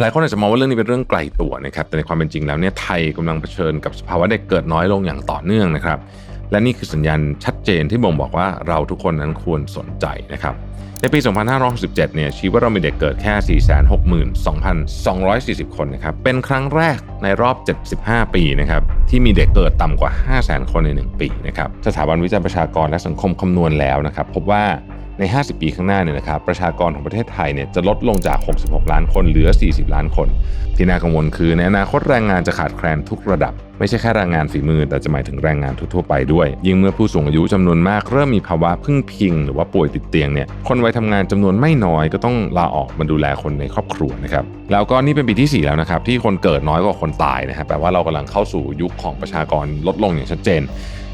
หลายคนอาจจะมองว่าเรื่องนี้เป็นเรื่องไกลตัวนะครับ แต่ในความเป็นจริงแล้วเนี่ยไทยกำลังเผชิญกับสภาวะเด็กเกิดน้อยลงอย่างต่อเนื่องนะครับ และนี่คือสัญญาณชัดเจนที่บ่งบอกว่าเราทุกคนนั้นควรสนใจนะครับ ในปี 2567 เนี่ยชี้ว่าเรามีเด็กเกิดแค่ 462,240 คนนะครับ เป็นครั้งแรกในรอบ 75 ปีนะครับที่มีเด็กเกิดต่ำกว่า 500,000 คนใน 1 ปีนะครับ สถาบันวิจัยประชากรและสังคมคำนวณแล้วนะครับพบว่า ใน 50 ปีข้างหน้าเนี่ยนะครับประชากรของประเทศไทยเนี่ยจะลดลงจาก 66 ล้านคนเหลือ 40 ล้านคน ที่น่ากังวลคือในอนาคตแรงงานจะขาดแคลนทุกระดับ ไม่ใช่แค่แรงงานฝีมือ แต่จะหมายถึงแรงงานทั่วๆไปด้วย ยิ่งเมื่อผู้สูงอายุจำนวนมากเริ่มมีภาวะพึ่งพิง หรือว่าป่วยติดเตียงเนี่ยคนวัยทำงานจำนวนไม่น้อยก็ต้องลาออกมาดูแลคนในครอบครัวนะครับแล้วก็นี่เป็นปีที่ 4 แล้วนะครับที่คนเกิดน้อยกว่าคนตายนะครับแปลว่าเรากำลังเข้าสู่ยุคของประชากรลดลงอย่างชัดเจน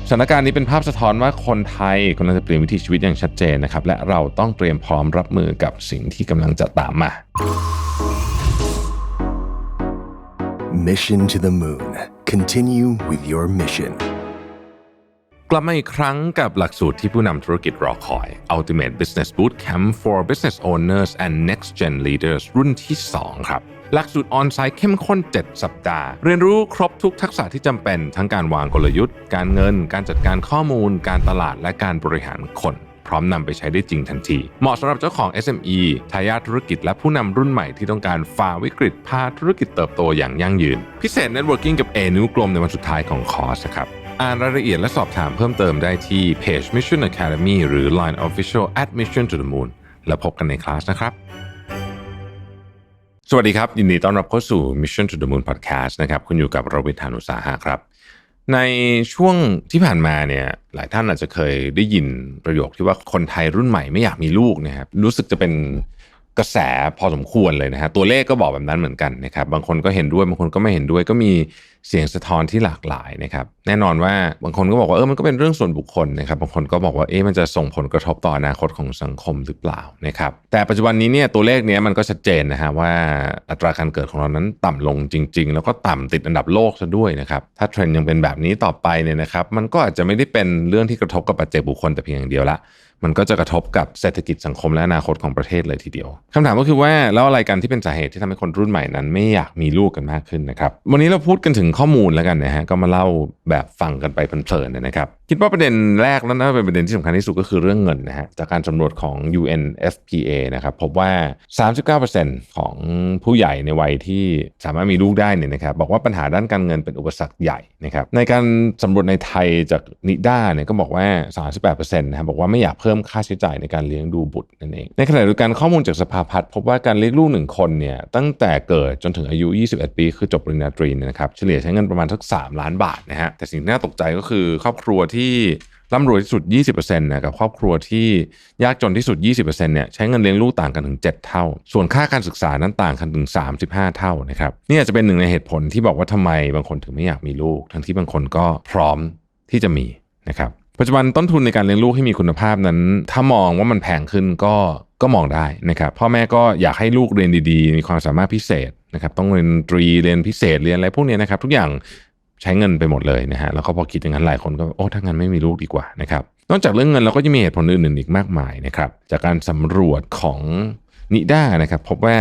สถานการณ์นี้เป็นภาพสะท้อนว่าคนไทยกำลังจะเปลี่ยนวิถีชีวิตอย่างชัดเจนนะครับ และเราต้องเตรียมพร้อมรับมือกับสิ่งที่กำลังจะตามมา Mission to the Moon. Continue with your mission. กลับมาอีกครั้งกับหลักสูตรที่ผู้นำธุรกิจรอคอย Ultimate Business Bootcamp for Business Owners and Next Gen Leaders รุ่นที่ 2 ครับ หลักสูตรออนไซต์เข้มข้น 7 สัปดาห์ เรียนรู้ครบทุกทักษะที่จำเป็น ทั้งการวางกลยุทธ์ การเงิน การจัดการข้อมูล การตลาดและการบริหารคนพร้อมนำไปใช้ได้จริงทันที เหมาะสำหรับเจ้าของ SME ทายาทธุรกิจและผู้นำรุ่นใหม่ที่ต้องการฝ่าวิกฤตพาธุรกิจเติบโตอย่างยั่งยืน พิเศษ Networking กับ A นิ้วกลมในวันสุดท้ายของคอร์สครับอ่านรายละเอียดและสอบถามเพิ่มเติมได้ที่เพจ Mission Academy หรือ Line Official at Mission to the Moon แล้วพบกันในคลาสนะครับ สวัสดีครับ ยินดีต้อนรับเข้าสู่ Mission to the Moon Podcast นะครับคุณอยู่กับโรบิทานุสาหะครับ ในช่วงที่ผ่านมาเนี่ยหลายท่านอาจจะเคยได้ยินประโยคที่ว่าคนไทยรุ่นใหม่ไม่อยากมีลูกนะครับรู้สึกจะเป็นกระแสพอสมควรเลยนะฮะตัวเลขก็บอกแบบนั้นเหมือนกันนะครับบางคนก็เห็นด้วยบางคนก็ไม่เห็นด้วยก็มี เสียงสะท้อนที่หลากหลายนะครับ แน่นอนว่าบางคนก็บอกว่าเออมันก็เป็นเรื่องส่วนบุคคลนะครับบางคนก็บอกว่าเอ๊ะมันจะส่งผลกระทบต่ออนาคตของสังคมหรือเปล่านะครับ แต่ปัจจุบันนี้เนี่ยตัวเลขเนี้ยมันก็ชัดเจนนะฮะว่าอัตราการเกิดของเรานั้นต่ำลงจริง ๆ แล้วก็ต่ำติดอันดับโลกซะด้วยนะครับถ้าเทรนด์ยังเป็นแบบนี้ต่อไปเนี่ยนะครับ มันก็อาจจะไม่ได้เป็นเรื่องที่กระทบกับปัจเจกบุคคลแต่เพียงอย่างเดียวละมันก็จะกระทบกับเศรษฐกิจสังคมและอนาคตของประเทศเลยทีเดียวคำถามก็คือว่าแล้วอะไรกันที่เป็นสาเหตุที่ทำให้คนรุ่นใหม่นั้น ไม่อยากมีลูกกันมากขึ้นนะครับวันนี้เราพูดกันถึงข้อมูลแล้วกันนะฮะก็มาเล่าแบบฟังกันไปเพลินๆนะครับ คิดว่าประเด็นแรกแล้วน่าเป็นประเด็นที่สำคัญที่สุดก็คือเรื่องเงินนะฮะจากการสำรวจของ UNFPA นะครับพบว่า 39%ของผู้ใหญ่ในวัยที่สามารถมีลูกได้เนี่ยนะครับบอกว่าปัญหาด้านการเงินเป็นอุปสรรคใหญ่นะครับในการสำรวจในไทยจากนิด้าเนี่ยก็บอกว่า 38%นะครับบอกว่าไม่อยากเพิ่มค่าใช้จ่ายในการเลี้ยงดูบุตรนั่นเองในขณะเดียวกันข้อมูลจากสภาพัฒน์พบว่าการเลี้ยงลูกหนึ่งคนเนี่ยตั้งแต่เกิดจนถึงอายุ 21 ปี คือจบปริญญาตรีนะครับเฉลี่ยใช้เงินประมาณสัก 3 ล้านบาทนะฮะ แต่สิ่งที่น่าตกใจก็คือครอบครัวที่ร่ำรวยที่สุด 20%นะกับครอบครัวที่ยากจนที่สุด 20%เนี่ยใช้เงินเลี้ยงลูกต่างกันถึง 7 เท่า ส่วนค่าการศึกษานั้นต่างกันถึง 35 เท่านะครับนี่อาจจะเป็นหนึ่งในเหตุผลที่บอกว่าทำไมบางคนถึงไม่อยากมีลูก ทั้งที่บางคนก็พร้อมที่จะมีนะครับปัจจุบันต้นทุนในการเลี้ยงลูกให้มีคุณภาพนั้น ถ้ามองว่ามันแพงขึ้นก็ก็มองได้นะครับพ่อแม่ก็อยากให้ลูกเรียนดีๆ มีความสามารถพิเศษ นะครับต้องเรียนตรีเรียนพิเศษเรียนอะไรพวกเนี้ยนะครับ ทุกอย่างใช้เงินไปหมดเลยนะฮะแล้วก็พอคิดอย่างนั้นหลายคนก็โอ้ถ้างั้นไม่มีลูกดีกว่านะครับนอกจากเรื่องเงินเราก็จะมีเหตุผลอื่นๆอีกมากมายนะครับจากการสำรวจของนิด้านะครับพบว่า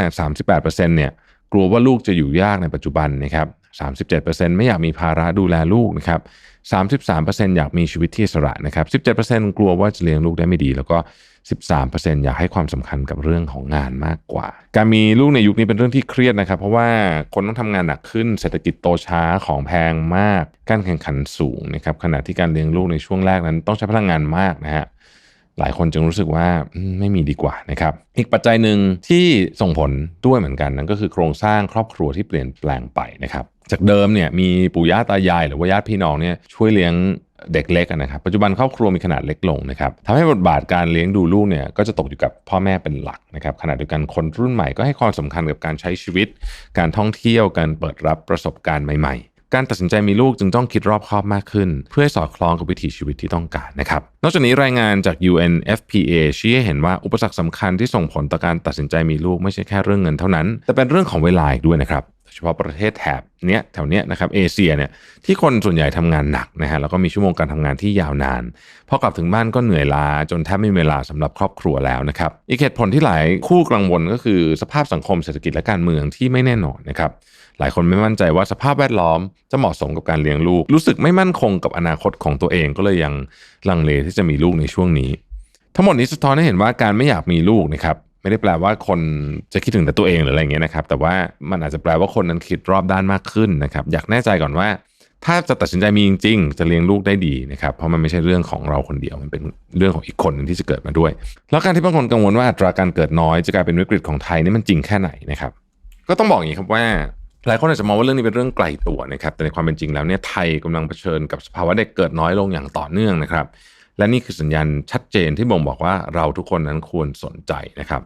38%เนี่ยกลัวว่าลูกจะอยู่ยากในปัจจุบันนะครับ 37%ไม่อยากมีภาระดูแลลูกนะครับ 33%อยากมีชีวิตที่อิสระนะครับ 17%กลัวว่าจะเลี้ยงลูกได้ไม่ดี แล้วก็ 13%อยากให้ความสำคัญกับเรื่องของงานมากกว่า การมีลูกในยุคนี้เป็นเรื่องที่เครียดนะครับ เพราะว่าคนต้องทำงานหนักขึ้น เศรษฐกิจโตช้าของแพงมาก การแข่งขันสูงนะครับขณะที่การเลี้ยงลูกในช่วงแรกนั้นต้องใช้พลังงานมากนะฮะหลายคนจึงรู้สึกว่าไม่มีดีกว่านะครับ อีกปัจจัยหนึ่งที่ส่งผลด้วยเหมือนกันนั่นก็คือโครงสร้างครอบครัวที่เปลี่ยนแปลงไปนะครับ จากเดิมเนี่ยมีปู่ย่าตายายหรือว่าญาติพี่น้องเนี่ยช่วยเลี้ยงเด็กเล็กนะครับปัจจุบันครอบครัวมีขนาดเล็กลงนะครับทำให้บทบาทการเลี้ยงดูลูกเนี่ยก็จะตกอยู่กับพ่อแม่เป็นหลักนะครับขณะเดียวกันคนรุ่นใหม่ก็ให้ความสำคัญกับการใช้ชีวิต การท่องเที่ยวการเปิดรับประสบการณ์ใหม่ๆ การตัดสินใจมีลูกจึงต้องคิดรอบคอบมากขึ้น เพื่อให้สอดคล้องกับวิถีชีวิตที่ต้องการนะครับ นอกจากนี้รายงานจาก UNFPA ชี้ให้เห็นว่าอุปสรรคสำคัญที่ส่งผลต่อการตัดสินใจมีลูกไม่ใช่แค่เรื่องเงินเท่านั้น แต่เป็นเรื่องของเวลาอีกด้วยนะครับเฉพาะประเทศแถบเนี้ยแถวเนี้ยนะครับเอเชียเนี่ยที่คนส่วนใหญ่ทำงานหนักนะฮะแล้วก็มีชั่วโมงการทำงานที่ยาวนานพอกลับถึงบ้านก็เหนื่อยล้าจนแทบไม่มีเวลาสำหรับครอบครัวแล้วนะครับอีกเหตุผลที่หลายคู่กังวลก็คือสภาพสังคมเศรษฐกิจและการเมืองที่ไม่แน่นอนนะครับ หลายคนไม่มั่นใจว่าสภาพแวดล้อมจะเหมาะสมกับการเลี้ยงลูก รู้สึกไม่มั่นคงกับอนาคตของตัวเองก็เลยยังลังเลที่จะมีลูกในช่วงนี้ ทั้งหมดนี้สะท้อนให้เห็นว่าการไม่อยากมีลูกนะครับไม่ได้แปลว่าคนจะคิดถึงแต่ตัวเองหรืออะไรเงี้ยนะครับ แต่ว่ามันอาจจะแปลว่าคนนั้นคิดรอบด้านมากขึ้นนะครับ อยากแน่ใจก่อนว่า ถ้าจะตัดสินใจมีจริงๆจะเลี้ยงลูกได้ดีนะครับ เพราะมันไม่ใช่เรื่องของเราคนเดียวมันเป็นเรื่องของอีกคนนึงที่จะเกิดมาด้วย แล้วการที่บางคนกังวลว่าอัตราการเกิดน้อยจะกลายเป็นวิกฤตของไทยนี่มันจริงแค่ไหนนะครับ ก็ต้องบอกอย่างนี้ครับว่า หลายคนอาจจะมองว่าเรื่องนี้เป็นเรื่องไกลตัวนะครับ แต่ในความเป็นจริงแล้วเนี่ยไทยกำลังเผชิญกับสภาวะเด็กเกิดน้อยลงอย่างต่อเนื่องนะครับ และนี่คือสัญญาณชัดเจนที่บ่งบอกว่าเราทุกคนนั้นควรสนใจนะครับ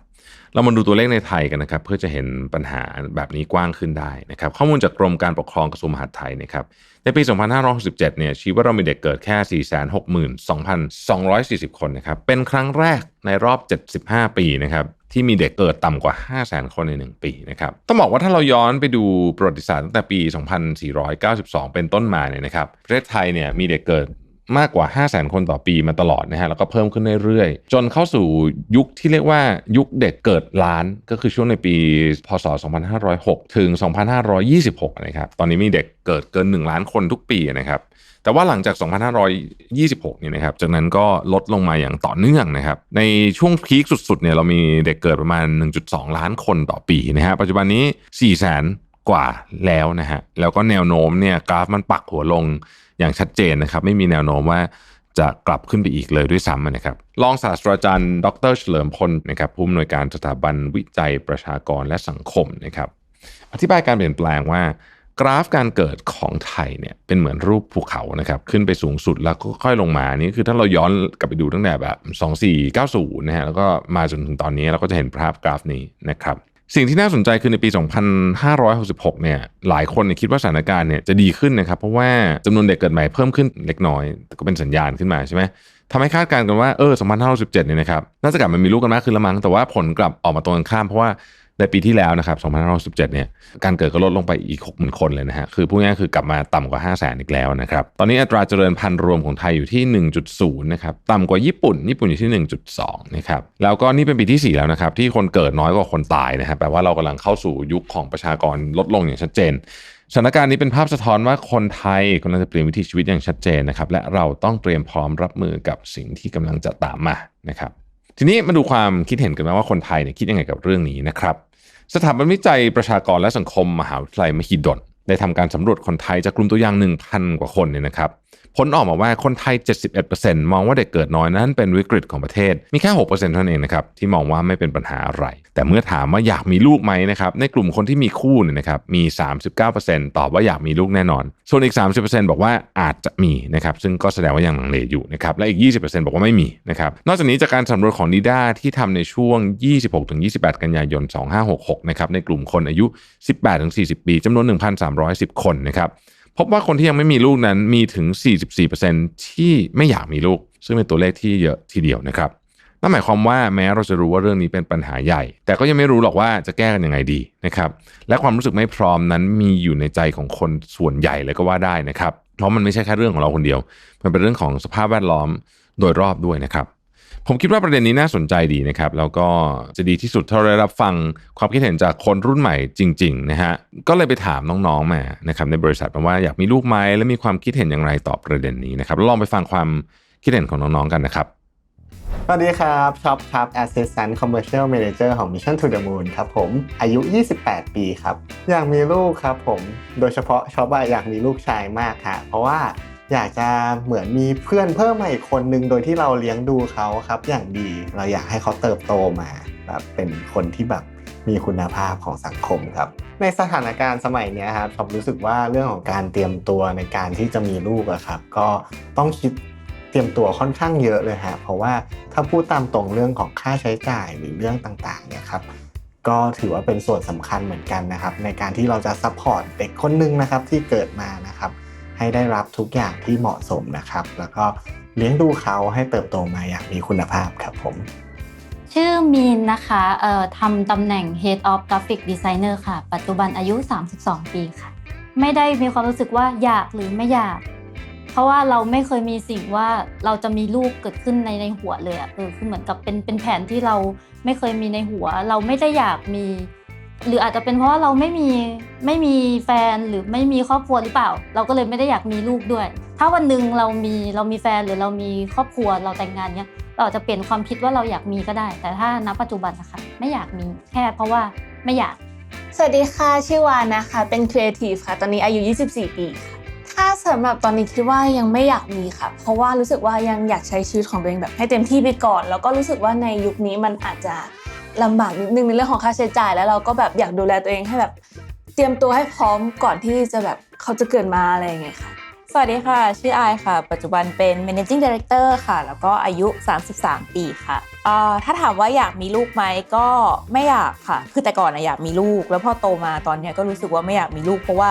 เรามาดูตัวเลขในไทยกันนะครับ เพื่อจะเห็นปัญหาแบบนี้กว้างขึ้นได้นะครับ ข้อมูลจากกรมการปกครองกระทรวงมหาดไทยนะครับ ในปี 2567 เนี่ยชี้ว่าเรามีเด็กเกิดแค่ 462,240 คนนะครับ เป็นครั้งแรกในรอบ 75 ปีนะครับ ที่มีเด็กเกิดต่ำกว่า 500,000 คนใน 1 ปีนะครับ ต้องบอกว่าถ้าเราย้อนไปดูประวัติศาสตร์ตั้งแต่ปี 2492 เป็นต้นมาเนี่ยนะครับ ประเทศไทยเนี่ยมีเด็กเกิด มากกว่า 5 0 0 0 0 0 คนต่อปีมาตลอดนะฮะแล้วก็เพิ่มขึ้นเรื่อยๆ จนเข้าสู่ยุคที่เรียกว่ายุคเด็กเกิดล้านก็คือช่วงในปี พศ 2506 ถึง 2526 นะครับตอนนี้มีเด็กเกิดเกิน 1 ล้านคนทุกปีนะครับแต่ว่าหลังจาก 2526 เนี่ยนะครับ จากนั้นก็ลดลงมาอย่างต่อเนื่องนะครับ ในช่วงพีคสุดๆ เนี่ยเรามีเด็กเกิดประมาณ 1.2 ล้านคนต่อปีนะฮะ ปัจจุบันนี้ 4 0 0 0 0 0 กว่าแล้วนะฮะ แล้วก็แนวโน้มเนี่ยกราฟมันปักหัวลง อย่างชัดเจนนะครับ ไม่มีแนวโน้มว่าจะกลับขึ้นไปอีกเลยด้วยซ้ำนะครับ รองศาสตราจารย์ ดรเฉลิมพลนะครับผู้อำนวยการสถาบันวิจัยประชากรและสังคมนะครับ อธิบายการเปลี่ยนแปลงว่ากราฟการเกิดของไทยเนี่ยเป็นเหมือนรูปภูเขานะครับขึ้นไปสูงสุดแล้วก็ค่อยลงมานี่คือถ้าเราย้อนกลับไปดูตั้งแต่แบบ 2490นะฮะแล้วก็มาจนถึงตอนนี้เราก็จะเห็นภาพกราฟนี้นะครับ สิ่งที่น่าสนใจคือในปี 2566 เนี่ย หลายคนเนี่ยคิดว่าสถานการณ์เนี่ยจะดีขึ้นนะครับ เพราะว่าจำนวนเด็กเกิดใหม่เพิ่มขึ้นเล็กน้อย ก็เป็นสัญญาณขึ้นมาใช่ไหมทำให้คาดการณ์กันว่าเออ 2567เนี่ยนะครับ น่าจะกลับมามีลูกกันมากขึ้นละมั้ง แต่ว่าผลกลับออกมาตรงกันข้ามเพราะว่า ในปีที่แล้วนะครับ2567เนี่ย การเกิดก็ลดลงไปอีก60,000คนเลยนะฮะ คือพูดง่ายๆคือกลับมาต่ำกว่า 500,000อีกแล้วนะครับ ตอนนี้อัตราเจริญพันธุ์รวมของไทยอยู่ที่ 1.0 นะครับ ต่ำกว่าญี่ปุ่น ญี่ปุ่นอยู่ที่ 1.2 นะครับ แล้วก็นี่เป็นปีที่ 4 แล้วนะครับ ที่คนเกิดน้อยกว่าคนตายนะครับแปลว่าเรากำลังเข้าสู่ยุคของประชากรลดลงอย่างชัดเจน สถานการณ์นี้เป็นภาพสะท้อนว่าคนไทยกำลังจะเปลี่ยนวิถีชีวิตอย่างชัดเจนนะครับ และเราต้องเตรียมพร้อมรับมือกับสิ่งที่กำลังจะตามมา นะครับ ทีนี้มาดูความคิดเห็นกันว่าคนไทยเนี่ยคิดยังไงกับเรื่องนี้นะครับ สถาบันวิจัยประชากรและสังคมมหาวิทยาลัยมหิดลได้ทำการสำรวจคนไทยจากกลุ่มตัวอย่าง 1,000 กว่าคนเนี่ยนะครับผลออกมาว่าคนไทย 71%มองว่าเด็กเกิดน้อยนั้นเป็นวิกฤตของประเทศ มีแค่ 6%เท่านั้นเองนะครับที่มองว่าไม่เป็นปัญหาอะไร แต่เมื่อถามว่าอยากมีลูกไหมนะครับในกลุ่มคนที่มีคู่เนี่ยนะครับมี 39%ตอบว่าอยากมีลูกแน่นอน ส่วนอีก 30%บอกว่าอาจจะมีนะครับซึ่งก็แสดงว่ายังลังเลอยู่นะครับและอีก 20%บอกว่าไม่มีนะครับนอกจากนี้จากการสำรวจของนิด้าที่ทำในช่วง 26-28 กันยายน 2566 นะครับในกลุ่มคนอายุ 18-40 ปีจำนวน 1,310 คนนะครับ พบว่าคนที่ยังไม่มีลูกนั้นมีถึง 44%ที่ไม่อยากมีลูก ซึ่งเป็นตัวเลขที่เยอะทีเดียวนะครับนั่นหมายความว่าแม้เราจะรู้ว่าเรื่องนี้เป็นปัญหาใหญ่ แต่ก็ยังไม่รู้หรอกว่าจะแก้กันยังไงดีนะครับและความรู้สึกไม่พร้อมนั้นมีอยู่ในใจของคนส่วนใหญ่เลยก็ว่าได้นะครับเพราะมันไม่ใช่แค่เรื่องของเราคนเดียว มันเป็นเรื่องของสภาพแวดล้อมโดยรอบด้วยนะครับ ผมคิดว่าประเด็นนี้น่าสนใจดีนะครับแล้วก็จะดีที่สุดถ้าเราได้รับฟังความคิดเห็นจากคนรุ่นใหม่จริงๆนะฮะก็เลยไปถามน้องๆมานะครับในบริษัทว่าอยากมีลูกไหมและมีความคิดเห็นอย่างไรต่อประเด็นนี้นะครับแล้วลองไปฟังความคิดเห็นของน้องๆกันนะครับสวัสดีครับช็อปครับ Assistant Commercial Manager ของ Mission to the Moon ครับผมอายุ 28 ปีครับ อยากมีลูกครับผมโดยเฉพาะช็อปอะอยากมีลูกชายมากค่ะเพราะว่า อยากจะเหมือนมีเพื่อนเพิ่มมาอีกคนนึงโดยที่เราเลี้ยงดูเขาครับ อย่างดีเราอยากให้เขาเติบโตมาแบบเป็นคนที่แบบมีคุณภาพของสังคมครับ ในสถานการณ์สมัยนี้ครับผมรู้สึกว่าเรื่องของการเตรียมตัวในการที่จะมีลูกอะครับ ก็ต้องคิดเตรียมตัวค่อนข้างเยอะเลยฮะเพราะว่าถ้าพูดตามตรงเรื่องของค่าใช้จ่ายหรือเรื่องต่างๆเนี่ยครับก็ถือว่าเป็นส่วนสำคัญเหมือนกันนะครับ ในการที่เราจะซัพพอร์ตเด็กคนหนึงนะครับที่เกิดมานะ ให้ได้รับทุกอย่างที่เหมาะสมนะครับ แล้วก็เลี้ยงดูเขาให้เติบโตมาอย่างมีคุณภาพครับผมชชื่อมีนนะคะเอ่อทำตำแหน่ง Head of Graphic Designer ค่ะ ปัจจุบันอายุ 32 ปีค่ะ ไม่ได้มีความรู้สึกว่าอยากหรือไม่อยาก เพราะว่าเราไม่เคยมีสิ่งว่าเราจะมีลูกเกิดขึ้นในในหัวเลยอะเออคือเหมือนกับเป็นเป็นแผนที่เราไม่เคยมีในหัว เราไม่ได้อยากมี หรืออาจจะเป็นเพราะว่าเราไม่มีไม่มีแฟนหรือไม่มีครอบครัวหรือเปล่า เราก็เลยไม่ได้อยากมีลูกด้วย ถ้าวันหนึ่งเรามีเรามีแฟนหรือเรามีครอบครัวเราแต่งงานเนี้ยเราอาจจะเปลี่ยนความคิดว่าเราอยากมีก็ได้ แต่ถ้าณปัจจุบันนะคะไม่อยากมีแค่เพราะว่าไม่อยาก สวัสดีค่ะชื่อวานนะคะ เป็นครีเอทีฟค่ะ ตอนนี้อายุ 24 ปีค่ะถ้าสำหรับตอนนี้คิดว่ายังไม่อยากมีค่ะ เพราะว่ารู้สึกว่ายังอยากใช้ชีวิตของตัวเองแบบให้เต็มที่ไปก่อน แล้วก็รู้สึกว่าในยุคนี้มันอาจจะ ลำบากนิดนึงในเรื่องของค่าใช้จ่าย แล้วเราก็แบบอยากดูแลตัวเองให้แบบเตรียมตัวให้พร้อมก่อนที่จะแบบเขาจะเกิดมาอะไรอย่างเงี้ยค่ะ สวัสดีค่ะ ชื่ออายค่ะ ปัจจุบันเป็น managing director ค่ะ แล้วก็อายุ 33 ปีค่ะเอ่อถ้าถามว่าอยากมีลูกไหมก็ไม่อยากค่ะ คือแต่ก่อนนะอยากมีลูก แล้วพอโตมาตอนเนี้ยก็รู้สึกว่าไม่อยากมีลูกเพราะว่า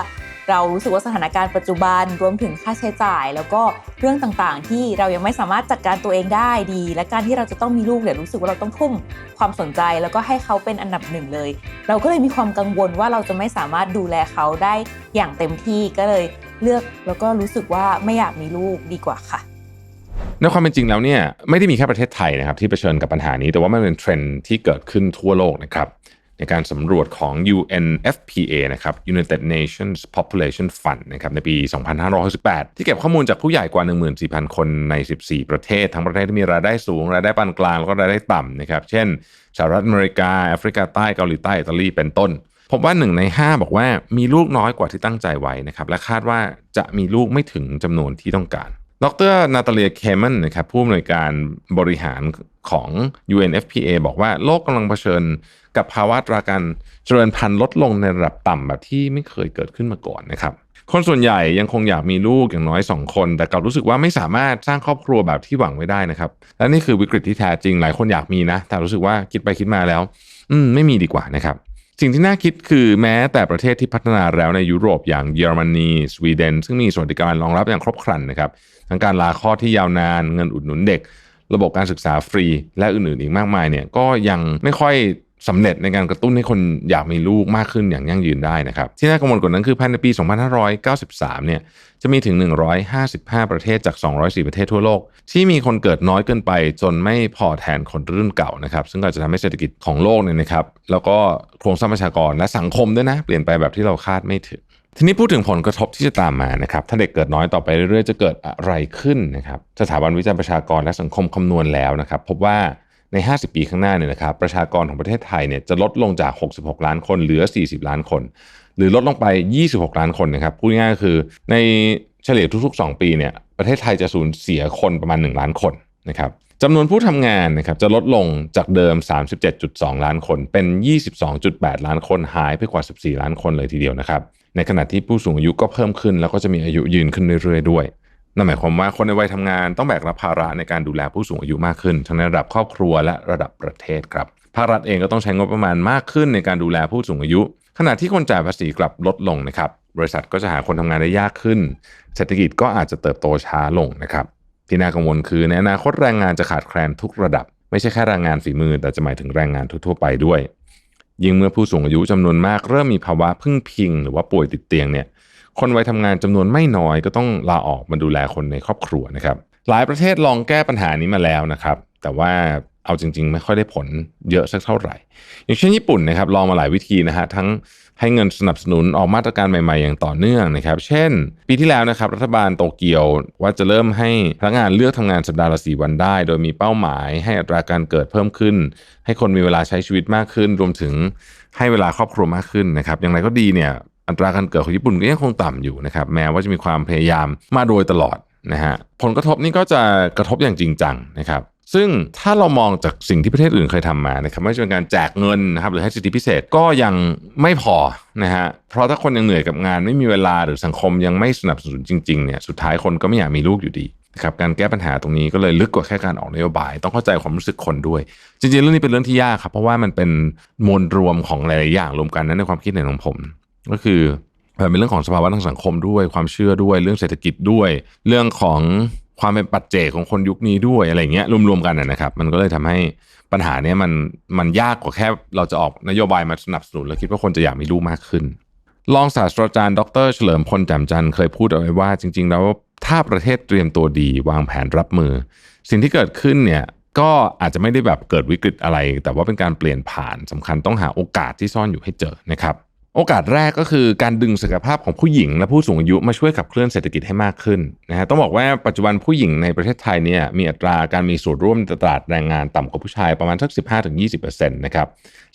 เรารู้สึกว่าสถานการณ์ปัจจุบันรวมถึงค่าใช้จ่าย แล้วก็เรื่องต่างๆ ที่เรายังไม่สามารถจัดการตัวเองได้ดี และการที่เราจะต้องมีลูกเนี่ยรู้สึกว่าเราต้องทุ่มความสนใจ แล้วก็ให้เขาเป็นอันดับหนึ่งเลย เราก็เลยมีความกังวลว่าเราจะไม่สามารถดูแลเขาได้อย่างเต็มที่ก็เลยเลือกแล้วก็รู้สึกว่าไม่อยากมีลูกดีกว่าค่ะในความเป็นจริงแล้วเนี่ยไม่ได้มีแค่ประเทศไทยนะครับที่เผชิญกับปัญหานี้ แต่ว่ามันเป็นเทรนด์ที่เกิดขึ้นทั่วโลกนะครับ ในการสำรวจของ UNFPA นะครับ United Nations Population Fund นะครับในปี 2568 ที่เก็บข้อมูลจากผู้ใหญ่กว่า 14,000 คนใน 14 ประเทศ ทั้งประเทศที่มีรายได้สูง รายได้ปานกลาง แล้วก็รายได้ต่ำนะครับ เช่น สหรัฐอเมริกา แอฟริกาใต้ เกาหลีใต้ อิตาลี เป็นต้น พบว่าหนึ่งใน 5 บอกว่ามีลูกน้อยกว่าที่ตั้งใจไว้นะครับ และคาดว่าจะมีลูกไม่ถึงจำนวนที่ต้องการ ดรนาตาเลียเคมันนะครับผู้อำนวยการบริหารของ UNFPA บอกว่าโลกกำลังเผชิญกับภาวะตราการเจริญพันธุ์ลดลงในระดับต่ำแบบที่ไม่เคยเกิดขึ้นมาก่อนนะครับ คนส่วนใหญ่ยังคงอยากมีลูกอย่างน้อย 2 คน แต่กลับรู้สึกว่าไม่สามารถสร้างครอบครัวแบบที่หวังไว้ได้นะครับ และนี่คือวิกฤตที่แท้จริงหลายคนอยากมีนะ แต่รู้สึกว่าคิดไปคิดมาแล้ว อืมไม่มีดีกว่านะครับสิ่งที่น่าคิดคือแม้แต่ประเทศที่พัฒนาแล้วในยุโรปอย่างเยอรมนีสวีเดน ซึ่งมีสวัสดิการรองรับอย่างครบครันนะครับ ทั้งการลาคลอดที่ยาวนานเงินอุดหนุนเด็ก ระบบการศึกษาฟรี และอื่นๆอีกมากมายเนี่ยก็ยังไม่ค่อยสำเร็จในการกระตุ้นให้คนอยากมีลูกมากขึ้นอย่างยั่งยืนได้นะครับ ที่น่ากังวลกว่านั้นคือภายในปี 2593 เนี่ยจะมีถึง 155 ประเทศจาก 204 ประเทศทั่วโลก ที่มีคนเกิดน้อยเกินไปจนไม่พอแทนคนรุ่นเก่านะครับ ซึ่งก็จะทำให้เศรษฐกิจของโลกเนี่ยนะครับ แล้วก็โครงสร้างประชากรและสังคมด้วยนะ เปลี่ยนไปแบบที่เราคาดไม่ถึง ทีนี้พูดถึงผลกระทบที่จะตามมานะครับ ถ้าเด็กเกิดน้อยต่อไปเรื่อยๆ จะเกิดอะไรขึ้นนะครับ สถาบันวิจัยประชากรและสังคมคำนวณแล้วนะครับ พบว่าใน 50 ปีข้างหน้าเนี่ยนะครับ ประชากรของประเทศไทยเนี่ยจะลดลงจาก 66 ล้านคนเหลือ 40 ล้านคน หรือลดลงไป 26 ล้านคนนะครับ พูดง่ายๆคือในเฉลี่ยทุกๆ 2 ปีเนี่ย ประเทศไทยจะสูญเสียคนประมาณ 1 ล้านคนนะครับจำนวนผู้ทำงานนะครับจะลดลงจากเดิม 37.2 ล้านคน เป็น 22.8 ล้านคนหายไปกว่า 14 ล้านคนเลยทีเดียวนะครับ ในขณะที่ผู้สูงอายุก็เพิ่มขึ้น แล้วก็จะมีอายุยืนขึ้นเรื่อยๆด้วยนั่นหมายความว่าคนในวัยทำงานต้องแบกรับภาระในการดูแลผู้สูงอายุมากขึ้น ทั้งในระดับครอบครัวและระดับประเทศครับภาครัฐเองก็ต้องใช้งบประมาณมากขึ้นในการดูแลผู้สูงอายุ ขณะที่คนจ่ายภาษีกลับลดลงนะครับบริษัทก็จะหาคนทำงานได้ยากขึ้น เศรษฐกิจก็อาจจะเติบโตช้าลงนะครับที่น่ากังวลคือในอนาคตแรงงานจะขาดแคลนทุกระดับ ไม่ใช่แค่แรงงานฝีมือแต่จะหมายถึงแรงงานทั่วๆไปด้วย ยิ่งเมื่อผู้สูงอายุจำนวนมากเริ่มมีภาวะพึ่งพิง หรือว่าป่วยติดเตียงเนี่ยคนวัยทำงานจำนวนไม่น้อยก็ต้องลาออกมาดูแลคนในครอบครัวนะครับ หลายประเทศลองแก้ปัญหานี้มาแล้วนะครับ แต่ว่าเอาจริง ๆ ไม่ค่อยได้ผลเยอะสักเท่าไหร่ อย่างเช่นญี่ปุ่นนะครับลองมาหลายวิธีนะฮะทั้ง ให้เงินสนับสนุนออกมาตรการใหม่ๆ อย่างต่อเนื่องนะครับ เช่น ปีที่แล้วนะครับรัฐบาลโตเกียวว่าจะเริ่มให้พนักงานเลือกทำงานสัปดาห์ละสี่วันได้ โดยมีเป้าหมายให้อัตราการเกิดเพิ่มขึ้น ให้คนมีเวลาใช้ชีวิตมากขึ้น รวมถึงให้เวลาครอบครัวมากขึ้นนะครับ อย่างไรก็ดีเนี่ยอัตราการเกิดของญี่ปุ่นก็ยังคงต่ำอยู่นะครับแม้ว่าจะมีความพยายามมาโดยตลอดนะฮะผลกระทบนี่ก็จะกระทบอย่างจริงจังนะครับ ซึ่งถ้าเรามองจากสิ่งที่ประเทศอื่นเคยทำมานะครับไม่ว่าจะเป็นการแจกเงินนะครับหรือให้สิทธิพิเศษก็ยังไม่พอนะฮะเพราะถ้าคนยังเหนื่อยกับงานไม่มีเวลาหรือสังคมยังไม่สนับสนุนจริงๆเนี่ยสุดท้ายคนก็ไม่อยากมีลูกอยู่ดีนะครับการแก้ปัญหาตรงนี้ก็เลยลึกกว่าแค่การออกนโยบาย ต้องเข้าใจความรู้สึกคนด้วย จริงๆ เรื่องนี้เป็นเรื่องที่ยากครับเพราะว่ามันเป็นมวลรวมของหลายๆอย่างรวมกันนั้นในความคิดเห็นของผม ก็คือเป็นเรื่องของสภาวะทางสังคมด้วยความเชื่อด้วย เรื่องเศรษฐกิจด้วย เรื่องของ ความเป็นปัจเจกของคนยุคนี้ด้วยอะไรเงี้ยรวมๆกันนะนะครับ มันก็เลยทำให้ปัญหาเนี้ยมันมันยากกว่าแค่เราจะออกนโยบายมาสนับสนุนแล้วคิดว่าคนจะอยากมีลูกมากขึ้นรองศาสตราจารย์ดรเฉลิมพลแจ่มจันทร์เคยพูดเอาไว้ว่าจริง ๆ แล้วถ้าประเทศเตรียมตัวดีวางแผนรับมือ สิ่งที่เกิดขึ้นเนี่ยก็อาจจะไม่ได้แบบเกิดวิกฤตอะไร แต่ว่าเป็นการเปลี่ยนผ่านสำคัญต้องหาโอกาสที่ซ่อนอยู่ให้เจอนะครับ โอกาสแรกก็คือการดึงศักยภาพของผู้หญิงและผู้สูงอายุมาช่วยขับเคลื่อนเศรษฐกิจให้มากขึ้นนะฮะต้องบอกว่าปัจจุบันผู้หญิงในประเทศไทยเนี่ยมีอัตราการมีส่วนร่วมในตลาดแรงงานต่ำกว่าผู้ชายประมาณสัก 15-20%นะครับ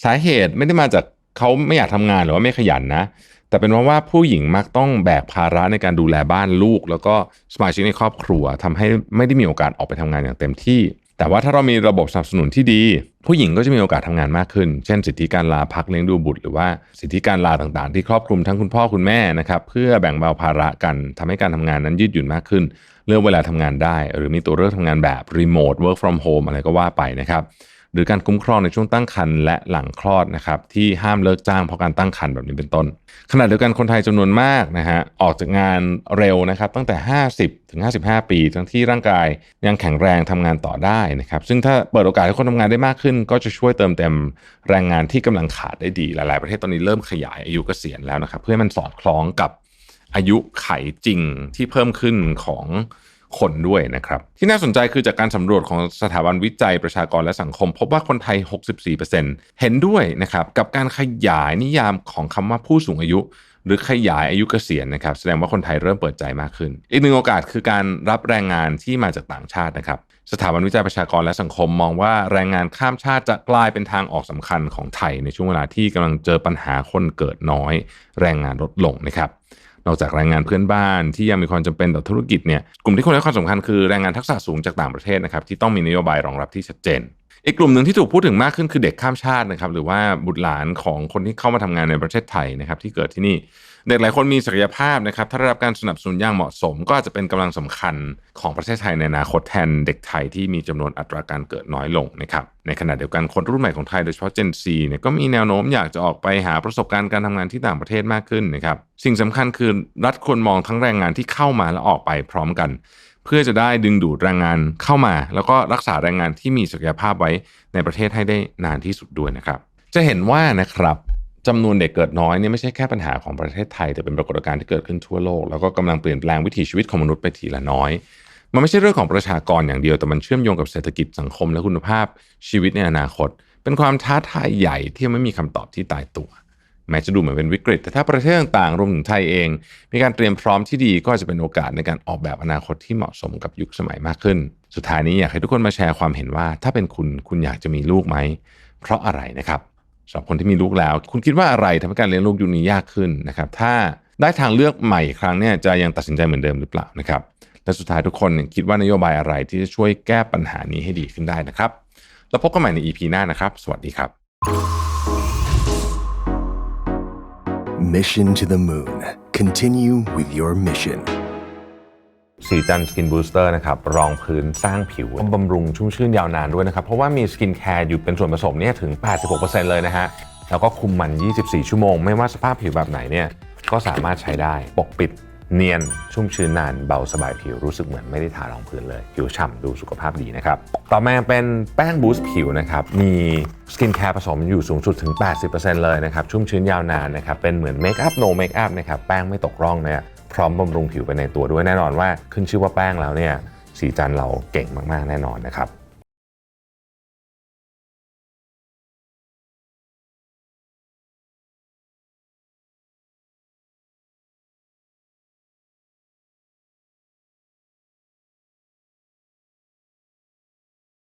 สาเหตุไม่ได้มาจากเขาไม่อยากทำงานหรือว่าไม่ขยันนะแต่เป็นเพราะว่าผู้หญิงมักต้องแบกภาระในการดูแลบ้านลูก แล้วก็สมาชิกในครอบครัวทำให้ไม่ได้มีโอกาสออกไปทำงานอย่างเต็มที่ แต่ว่าถ้าเรามีระบบสนับสนุนที่ดี ผู้หญิงก็จะมีโอกาสทำงานมากขึ้น เช่น สิทธิการลาพักเลี้ยงดูบุตร หรือว่าสิทธิการลาต่างๆ ที่ครอบคลุมทั้งคุณพ่อคุณแม่นะครับเพื่อแบ่งเบาภาระกันทำให้การทำงานนั้นยืดหยุ่นมากขึ้น เลือกเวลาทำงานได้ หรือมีตัวเลือกทำงานแบบรีโมทเวิร์กฟรอมโฮมอะไรก็ว่าไปนะครับ หรือการคุ้มครองในช่วงตั้งครรภ์และหลังคลอดนะครับที่ห้ามเลิกจ้างเพราะการตั้งครรภ์แบบนี้เป็นต้น ขณะเดียวกันคนไทยจำนวนมากนะฮะออกจากงานเร็วนะครับตั้งแต่ 50ถึง55 ปี ทั้งที่ร่างกายยังแข็งแรงทำงานต่อได้นะครับซึ่งถ้าเปิดโอกาสให้คนทำงานได้มากขึ้น ก็จะช่วยเติมเต็มแรงงานที่กำลังขาดได้ดีหลาย ๆ ประเทศตอนนี้เริ่มขยายอายุเกษียณแล้วนะครับเพื่อให้มันสอดคล้องกับอายุไขจริงที่เพิ่มขึ้นของ คนด้วยนะครับ ที่น่าสนใจคือจากการสำรวจของสถาบันวิจัยประชากรและสังคม พบว่าคนไทย 64%เห็นด้วยนะครับกับการขยายนิยามของคำว่าผู้สูงอายุ หรือขยายอายุเกษียณนะครับแสดงว่าคนไทยเริ่มเปิดใจมากขึ้น อีกหนึ่งโอกาสคือการรับแรงงานที่มาจากต่างชาตินะครับสถาบันวิจัยประชากรและสังคมมองว่าแรงงานข้ามชาติจะกลายเป็นทางออกสำคัญของไทย ในช่วงเวลาที่กำลังเจอปัญหาคนเกิดน้อย แรงงานลดลงนะครับ นอกจากแรงงานเพื่อนบ้านที่ยังมีความจำเป็นต่อธุรกิจเนี่ยกลุ่มที่คนให้ความสำคัญคือแรงงานทักษะสูงจากต่างประเทศนะครับที่ต้องมีนโยบายรองรับที่ชัดเจน อีกกลุ่มหนึ่งที่ถูกพูดถึงมากขึ้นคือเด็กข้ามชาตินะครับหรือว่าบุตรหลานของคนที่เข้ามาทำงานในประเทศไทยนะครับที่เกิดที่นี่ เด็กหลายคนมีศักยภาพนะครับ ถ้าได้รับการสนับสนุนอย่างเหมาะสม ก็อาจจะเป็นกำลังสำคัญของประเทศไทยในอนาคตแทนเด็กไทยที่มีจำนวนอัตราการเกิดน้อยลงนะครับในขณะเดียวกันคนรุ่นใหม่ของไทยโดยเฉพาะ Gen Z เนี่ยก็มีแนวโน้มอยากจะออกไปหาประสบการณ์การทำงานที่ต่างประเทศมากขึ้นนะครับสิ่งสำคัญคือรัฐควรมองทั้งแรงงานที่เข้ามาและออกไปพร้อมกัน เพื่อจะได้ดึงดูดแรงงานเข้ามา แล้วก็รักษาแรงงานที่มีศักยภาพไว้ในประเทศให้ได้นานที่สุดด้วยนะครับ จะเห็นว่านะครับ จำนวนเด็กเกิดน้อยเนี่ยไม่ใช่แค่ปัญหาของประเทศไทย แต่เป็นปรากฏการณ์ที่เกิดขึ้นทั่วโลก แล้วก็กำลังเปลี่ยนแปลงวิถีชีวิตของมนุษย์ไปทีละน้อย มันไม่ใช่เรื่องของประชากรอย่างเดียว แต่มันเชื่อมโยงกับเศรษฐกิจสังคมและคุณภาพชีวิตในอนาคต เป็นความท้าทายใหญ่ที่ไม่มีคำตอบที่ตายตัว แม้จะดูเหมือนเป็นวิกฤต แต่ถ้าประเทศต่างๆรวมถึงไทยเอง มีการเตรียมพร้อมที่ดีก็จะเป็นโอกาสในการออกแบบอนาคตที่เหมาะสมกับยุคสมัยมากขึ้น สุดท้ายนี้อยากให้ทุกคนมาแชร์ความเห็นว่า ถ้าเป็นคุณคุณอยากจะมีลูกไหมเพราะอะไรนะครับ สำหรับคนที่มีลูกแล้ว คุณคิดว่าอะไรทำให้การเลี้ยงลูกยุคนี้ยากขึ้นนะครับ ถ้าได้ทางเลือกใหม่ครั้งเนี่ยจะยังตัดสินใจเหมือนเดิมหรือเปล่านะครับ และสุดท้ายทุกคนคิดว่านโยบายอะไรที่จะช่วยแก้ปัญหานี้ให้ดีขึ้นได้นะครับ แล้วพบกันใหม่ใน EP หน้านะครับ สวัสดีครับ Mission to the Moon. Continue with your mission. สีจันสกินบูสเตอร์นะครับรองพื้นสร้างผิวบำรุงชุ่มชื่นยาวนานด้วยนะครับ เพราะว่ามีสกินแคร์อยู่เป็นส่วนผสมเนี่ยถึง 86%เลยนะฮะ แล้วก็คุมมัน 24 ชั่วโมง ไม่ว่าสภาพผิวแบบไหนเนี่ยก็สามารถใช้ได้ปกปิดเนียน ชุ่มชื้นนานเบาสบายผิวรู้สึกเหมือนไม่ได้ทารองพื้นเลย ผิวฉ่ำดูสุขภาพดีนะครับ ต่อมาเป็นแป้งบูสต์ผิวนะครับ มีสกินแคร์ผสมอยู่สูงสุดถึง 80%เลยนะครับ ชุ่มชื้นยาวนานนะครับ เป็นเหมือนเมคอัพโนเมคอัพนะครับ แป้งไม่ตกร่องเนะฮะ พร้อมบำรุงผิวไปในตัวด้วยแน่นอนว่าขึ้นชื่อว่าแป้งแล้วเนี่ยสีจันเราเก่งมากๆแน่นอนนะครับ